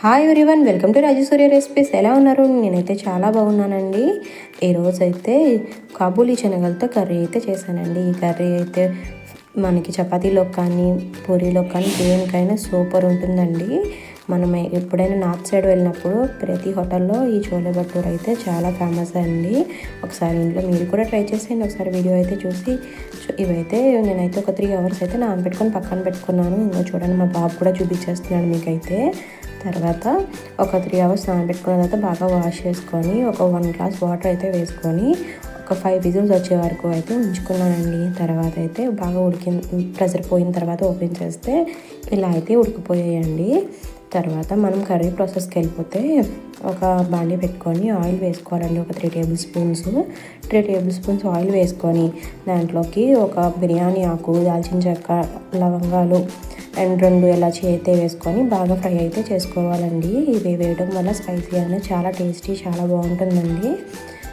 Hi everyone welcome to Rajeshwari recipes ఎలా ఉన్నారు? నేనైతే చాలా బాగున్నానండి. ఈరోజైతే కాబూలీ శనగలతో కర్రీ అయితే చేశానండి. ఈ కర్రీ అయితే మనకి చపాతీలో కానీ పూరీలో కానీ దేనికైనా సూపర్ ఉంటుందండి. మనం ఎప్పుడైనా నార్త్ సైడ్ వెళ్ళినప్పుడు ప్రతి హోటల్లో ఈ చోలే భటూర్ అయితే చాలా ఫేమస్ అండి. ఒకసారి ఇంట్లో మీరు కూడా ట్రై చేసేయండి. ఒకసారి వీడియో అయితే చూసి ఇవైతే నేనైతే ఒక త్రీ అవర్స్ అయితే నానబెట్టుకొని పక్కన పెట్టుకున్నాను. ఇంకా చూడండి మా బాబు కూడా చూపించేస్తున్నాడు మీకైతే. తర్వాత ఒక త్రీ అవర్స్ నానబెట్టుకున్న తర్వాత బాగా వాష్ చేసుకొని ఒక వన్ గ్లాస్ వాటర్ అయితే వేసుకొని ఒక ఫైవ్ విజిల్స్ వచ్చే వరకు అయితే ఉంచుకున్నానండి. తర్వాత అయితే బాగా ఉడికి ప్రెజర్ పోయిన తర్వాత ఓపెన్ చేస్తే ఇలా అయితే ఉడికిపోయాయండి. తర్వాత మనం కర్రీ ప్రాసెస్కి వెళ్ళిపోతే ఒక బాండీ పెట్టుకొని ఆయిల్ వేసుకోవాలండి. ఒక three tablespoons three tablespoons oil వేసుకొని దాంట్లోకి ఒక బిర్యానీ ఆకు దాల్చిన చెక్క లవంగాలు అండ్ రెండు ఎలాచి అయితే వేసుకొని బాగా ఫ్రై అయితే చేసుకోవాలండి. ఇవి వేయడం వల్ల స్పైసీ అనేది చాలా టేస్టీ చాలా బాగుంటుందండి.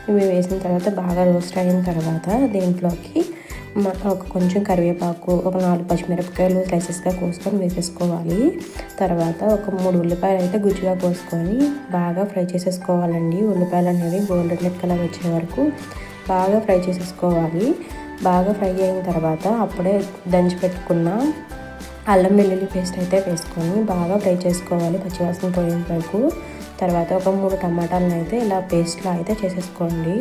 ఇవి వేసిన తర్వాత బాగా రోస్ట్ అయిన తర్వాత దీంట్లోకి ఒక కొంచెం కరివేపాకు ఒక నాలుగు పచ్చిమిరపకాయలు స్లైసెస్గా కోసుకొని వేసేసుకోవాలి. తర్వాత ఒక మూడు ఉల్లిపాయలు అయితే గుజ్జుగా కోసుకొని బాగా ఫ్రై చేసేసుకోవాలండి. ఉల్లిపాయలు అనేవి గోల్డెన్ రెడ్ కలర్ వచ్చే వరకు బాగా ఫ్రై చేసేసుకోవాలి. బాగా ఫ్రై అయిన తర్వాత అప్పుడే దంచి పెట్టుకున్న అల్లం వెల్లుల్లి పేస్ట్ అయితే వేసుకొని బాగా ఫ్రై చేసుకోవాలి పచ్చివాసన పోయేంత వరకు. తర్వాత ఒక మూడు టమాటాలను అయితే ఇలా పేస్ట్లో అయితే చేసేసుకోండి.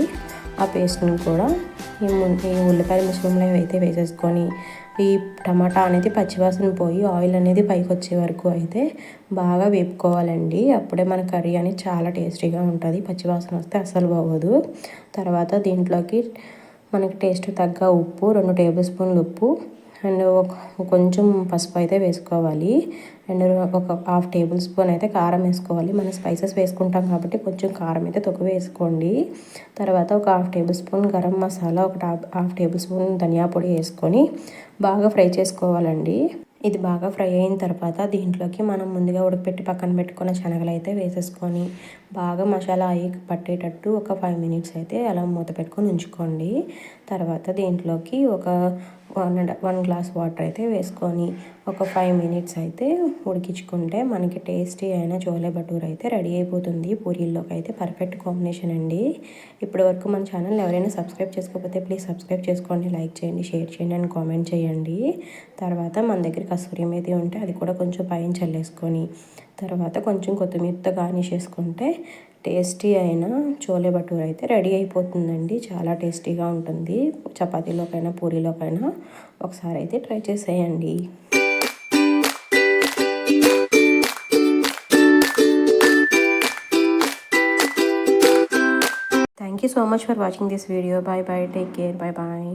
ఆ పేస్ట్ని కూడా ఈ ఈ ఉల్లిపాయ మిశ్రమంలో అయితే వేసేసుకొని ఈ టమాటా అనేది పచ్చివాసన పోయి ఆయిల్ అనేది పైకి వచ్చే వరకు అయితే బాగా వేపుకోవాలండి. అప్పుడే మన కర్రీ అనేది చాలా టేస్టీగా ఉంటుంది. పచ్చివాసన వస్తే అస్సలు బాగోదు తర్వాత దీంట్లోకి మనకి టేస్ట్ తగ్గ ఉప్పు రెండు టేబుల్ స్పూన్లు ఉప్పు అండ్ కొంచెం పసుపు అయితే వేసుకోవాలి. అండ్ ఒక హాఫ్ టేబుల్ స్పూన్ అయితే కారం వేసుకోవాలి. మనం స్పైసెస్ వేసుకుంటాం కాబట్టి కొంచెం కారం అయితే తక్కువ వేసుకోండి. తర్వాత ఒక half tablespoon garam masala ఒక హాఫ్ టేబుల్ స్పూన్ ధనియా పొడి వేసుకొని బాగా ఫ్రై చేసుకోవాలండి. ఇది బాగా ఫ్రై అయిన తర్వాత దీంట్లోకి మనం ముందుగా ఉడకపెట్టి పక్కన పెట్టుకున్న శనగలు అయితే వేసేసుకొని బాగా మసాలా అయ్యి పట్టేటట్టు ఒక ఫైవ్ మినిట్స్ అయితే అలా మూత పెట్టుకొని ఉంచుకోండి. తర్వాత దీంట్లోకి ఒక వన్ వన్ గ్లాస్ వాటర్ అయితే వేసుకొని ఒక ఫైవ్ మినిట్స్ అయితే ఉడికించుకుంటే మనకి టేస్టీ అయిన చోలే భటూర్ అయితే రెడీ అయిపోతుంది. పూరీల్లోకి అయితే పర్ఫెక్ట్ కాంబినేషన్ అండి. ఇప్పటి వరకు మన ఛానల్ ఎవరైనా సబ్స్క్రైబ్ చేసుకోకపోతే ప్లీజ్ సబ్స్క్రైబ్ చేసుకోండి లైక్ చేయండి షేర్ చేయండి అండ్ కామెంట్ చేయండి. తర్వాత మన దగ్గర కస్తూరి మేతి ఉంటే అది కూడా కొంచెం పైన చల్లేసుకొని తర్వాత కొంచెం కొత్తిమీరతో గార్నిష్ చేసుకుంటే టేస్టీ అయిన చోలే భటూర అయితే రెడీ అయిపోతుందండి. చాలా టేస్టీగా ఉంటుంది. చపాతీలోకైనా పూరీలోకైనా ఒకసారి అయితే ట్రై చేసేయండి. Thank you so much for watching this video bye bye take care bye bye